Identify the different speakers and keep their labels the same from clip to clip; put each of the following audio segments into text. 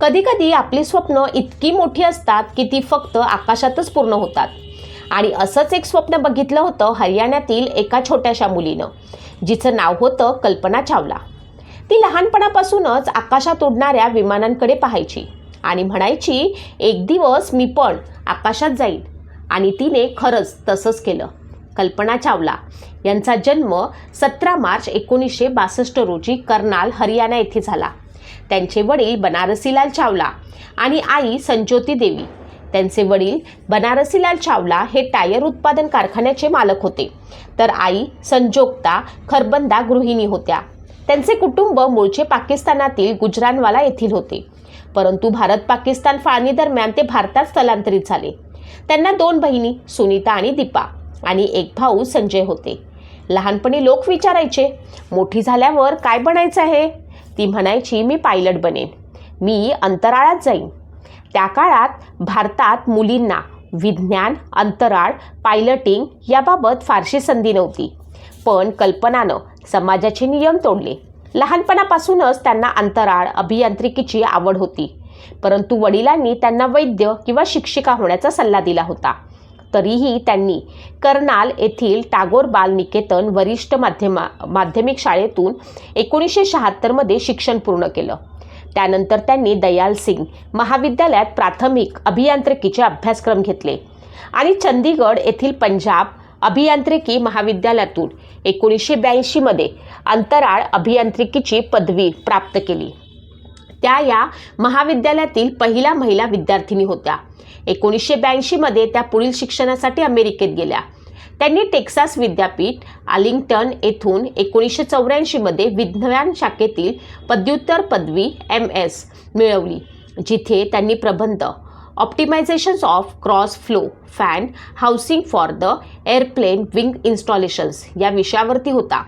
Speaker 1: कधीकधी आपली स्वप्न इतकी मोठी असतात की ती फक्त आकाशातच पूर्ण होतात. आणि असंच एक स्वप्न बघितलं होतं हरियाणातील एका छोट्याशा मुलीनं जिचं नाव होतं कल्पना चावला. ती लहानपणापासूनच आकाशात उडणाऱ्या विमानांकडे पाहायची आणि म्हणायची एक दिवस मी पण आकाशात जाईल आणि तिने खरंच तसंच केलं. कल्पना चावला यांचा जन्म सतरा मार्च एकोणीसशे बासष्ट रोजी कर्नाल हरियाणा येथे झाला. त्यांचे वडील बनारसीलाल चावला आणि आई संज्योती देवी. त्यांचे वडील बनारसीलाल चावला हे टायर उत्पादन कारखान्याचे मालक होते. तर आई संजोगता खरबंदा गृहिणी होत्या. त्यांचे कुटुंब मूळचे पाकिस्तानातील गुजरानवाला येथील होते. परंतु भारत पाकिस्तान फाळणी दरम्यान ते भारतात स्थलांतरित झाले. त्यांना दोन बहिणी सुनीता आणि दीपा आणि एक भाऊ संजय होते. लहानपणी लोक विचारायचे मोठी झाल्यावर काय बनायचं आहे? ती म्हणायची मी पायलट बनेन. मी अंतराळात जाईन. त्या काळात भारतात मुलींना विज्ञान अंतराळ पायलटिंग याबाबत फारशी संधी नव्हती. पण कल्पनानं समाजाचे नियम तोडले. लहानपणापासूनच त्यांना अंतराळ अभियांत्रिकीची आवड होती. परंतु वडिलांनी त्यांना वैद्य किंवा शिक्षिका होण्याचा सल्ला दिला होता. तरीही त्यांनी कर्नाल येथील टागोर बाल निकेतन वरिष्ठ माध्यमा माध्यमिक शाळेतून एकोणीसशे शहात्तरमध्ये शिक्षण पूर्ण केलं. त्यानंतर त्यांनी दयाल सिंग महाविद्यालयात प्राथमिक अभियांत्रिकीचे अभ्यासक्रम घेतले आणि चंदीगड येथील पंजाब अभियांत्रिकी महाविद्यालयातून एकोणीसशे ब्याऐंशीमध्ये अंतराळ अभियांत्रिकीची पदवी प्राप्त केली. त्या या महाविद्यालयातील पहिल्या महिला विद्यार्थिनी होत्या. एकोणीसशे ब्याऐंशीमध्ये त्या पुढील शिक्षणासाठी अमेरिकेत गेल्या. त्यांनी टेक्सास विद्यापीठ आलिंग्टन येथून एकोणीसशे चौऱ्याऐंशीमध्ये विज्ञान शाखेतील पदव्युत्तर पदवी एम एस मिळवली जिथे त्यांनी प्रबंध optimisations of cross flow fan housing for the airplane wing installations या विषयावरती होता.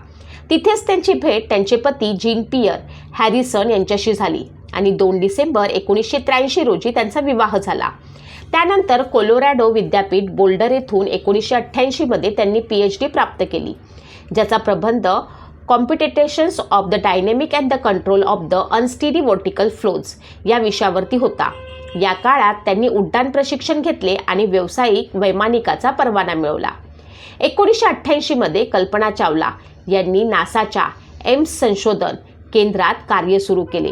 Speaker 1: तिथेच त्यांची भेट त्यांचे पती जीन पियर हॅरिसन यांच्याशी झाली. आणि दोन डिसेंबर एकोणीसशे त्र्याऐंशी रोजी त्यांचा विवाह झाला. त्यानंतर कोलोरॅडो विद्यापीठ बोल्डर येथून एकोणीसशे अठ्ठ्याऐंशीमध्ये त्यांनी पी एच डी प्राप्त केली. ज्याचा प्रबंध computations of the dynamic and the control of the unsteady vertical flows या विषयावरती होता. या काळात त्यांनी उड्डाण प्रशिक्षण घेतले आणि व्यावसायिक वैमानिकाचा परवाना मिळवला. एकोणीसशे अठ्ठ्याऐंशीमध्ये कल्पना चावला यांनी नासाच्या एम्स संशोधन केंद्रात कार्य सुरू केले.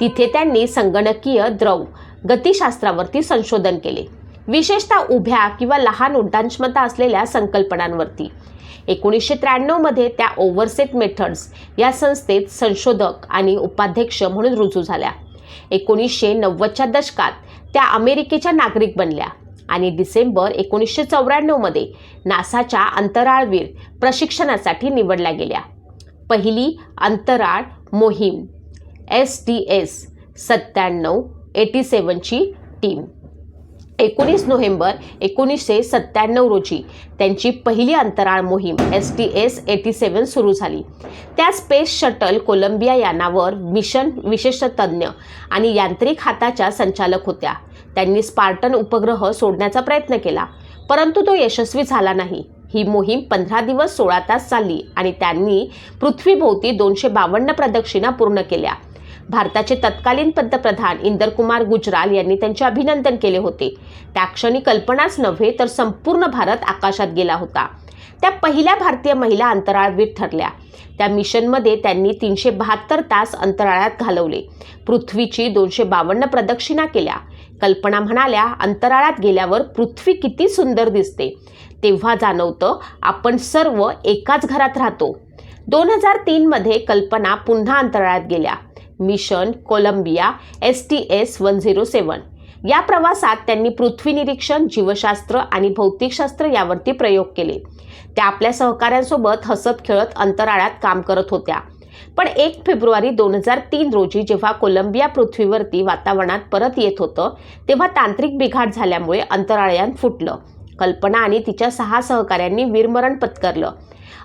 Speaker 1: तिथे त्यांनी संगणकीय द्रव गतिशास्त्रावरती संशोधन केले. विशेषतः उभ्या किंवा लहान उड्डाण क्षमता असलेल्या संकल्पनांवरती. एकोणीसशे त्र्याण्णवमध्ये त्या ओव्हरसेट मेथड्स या संस्थेत संशोधक आणि उपाध्यक्ष म्हणून रुजू झाल्या. एकोणीसशे नव्वदच्या दशकात त्या अमेरिकेच्या नागरिक बनल्या आणि डिसेंबर एकोणीसशे चौऱ्याण्णवमध्ये नासाच्या अंतराळवीर प्रशिक्षणासाठी निवडल्या गेल्या. पहिली अंतराळ मोहीम एस टी एस सत्त्याण्णव एटी सेवनची टीम एकोणीस नोव्हेंबर एकोणीसशे सत्त्याण्णव रोजी त्यांची पहिली अंतराळ मोहीम S T S eighty seven सुरू झाली. त्या स्पेस शटल कोलंबिया यानावर मिशन विशेषतज्ञ आणि यांत्रिक हाताच्या संचालक होत्या. त्यांनी स्पार्टन उपग्रह सोडण्याचा प्रयत्न केला परंतु तो यशस्वी झाला नाही. ही मोहीम पंधरा दिवस सोळा तास चालली आणि त्यांनी पृथ्वीभोवती दोनशे बावन्न प्रदक्षिणा पूर्ण केल्या. भारताचे तत्कालीन पंतप्रधान इंदरकुमार गुजराल यांनी त्यांचे अभिनंदन केले होते. त्या क्षणी कल्पनाच नव्हे तर संपूर्ण भारत आकाशात गेला होता. त्या पहिल्या भारतीय महिला अंतराळवीर ठरल्या. त्या मिशनमध्ये त्यांनी तीनशे बहात्तर तास अंतराळात घालवले. पृथ्वीची दोनशे बावन्न प्रदक्षिणा केल्या. कल्पना म्हणाल्या अंतराळात गेल्यावर पृथ्वी किती सुंदर दिसते. तेव्हा जाणवतं आपण सर्व एकाच घरात राहतो. दोन हजार तीनमध्ये कल्पना पुन्हा अंतराळात गेल्या. Mission Columbia S T S one zero seven. या प्रवासात त्यांनी पृथ्वी निरीक्षण जीवशास्त्र आणि भौतिकशास्त्र यावरती प्रयोग केले. त्या आपल्या सहकाऱ्यांसोबत हसत खेळत अंतराळात काम करत होत्या. पण एक फेब्रुवारी दोन हजार तीन रोजी जेव्हा कोलंबिया पृथ्वीवरती वातावरणात परत येत होतं तेव्हा तांत्रिक बिघाड झाल्यामुळे अंतराळयान फुटलं. कल्पना आणि तिच्या सहा सहकाऱ्यांनी वीरमरण पत्करलं.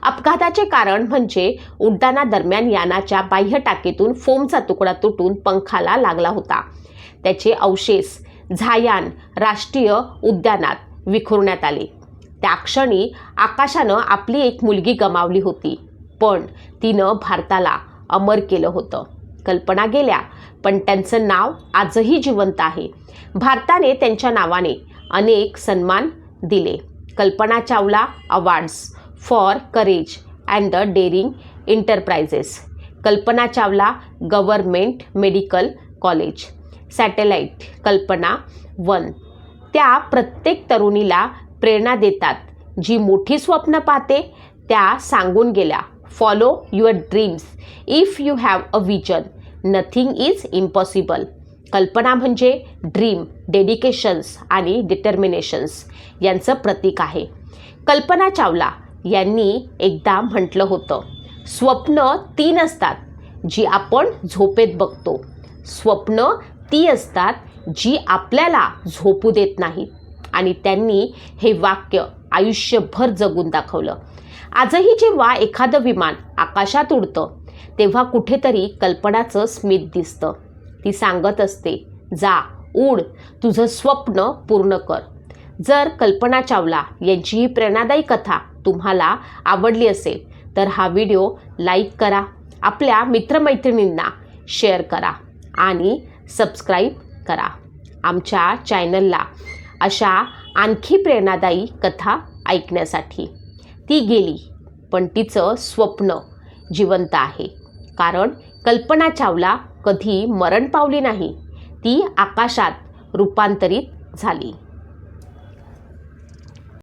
Speaker 1: अपघाताचे कारण म्हणजे उड्डाणादरम्यान यानाच्या बाह्य टाकीतून फोमचा तुकडा तुटून पंखाला लागला होता. त्याचे अवशेष झायान राष्ट्रीय उद्यानात विखुरण्यात आले. त्या क्षणी आकाशानं आपली एक मुलगी गमावली होती पण तिनं भारताला अमर केलं होतं. कल्पना गेल्या पण त्यांचं नाव आजही जिवंत आहे. भारताने त्यांच्या नावाने अनेक सन्मान दिले. Kalpana Chawla awards for courage and the daring enterprises Kalpana Chawla government medical college. Satellite Kalpana one. त्या प्रत्येक तरुणीला प्रेरणा देतात. जी मोठी स्वप्न पाहते त्या सांगून गेल्या. Follow your dreams if you have a vision nothing is impossible Kalpana म्हणजे ड्रीम डेडिकेशन्स आणि डिटर्मिनेशन्स यांचं प्रतीक आहे. कल्पना चावला यांनी एकदा म्हटलं होतं स्वप्न तीन असतात जी आपण झोपेत बघतो. स्वप्न ती असतात जी आपल्याला झोपू देत नाहीत. आणि त्यांनी हे वाक्य आयुष्यभर जगून दाखवलं. आजही जेव्हा एखादं विमान आकाशात उडतं तेव्हा कुठेतरी कल्पनाचं स्मित दिसतं. ती सांगत असते जा उड तुझं स्वप्न पूर्ण कर. जर कल्पना चावला यांची ही प्रेरणादायी कथा तुम्हाला आवडली असेल तर हा व्हिडिओ लाईक करा आपल्या मित्रमैत्रिणींना शेअर करा आणि सबस्क्राईब करा. आमच्या चॅनलला अशा आणखी प्रेरणादायी कथा ऐकण्यासाठी ती गेली पण तिचं स्वप्न जिवंत आहे. कारण कल्पना चावला कधी मरण पावली नाही ती आकाशात रूपांतरित झाली.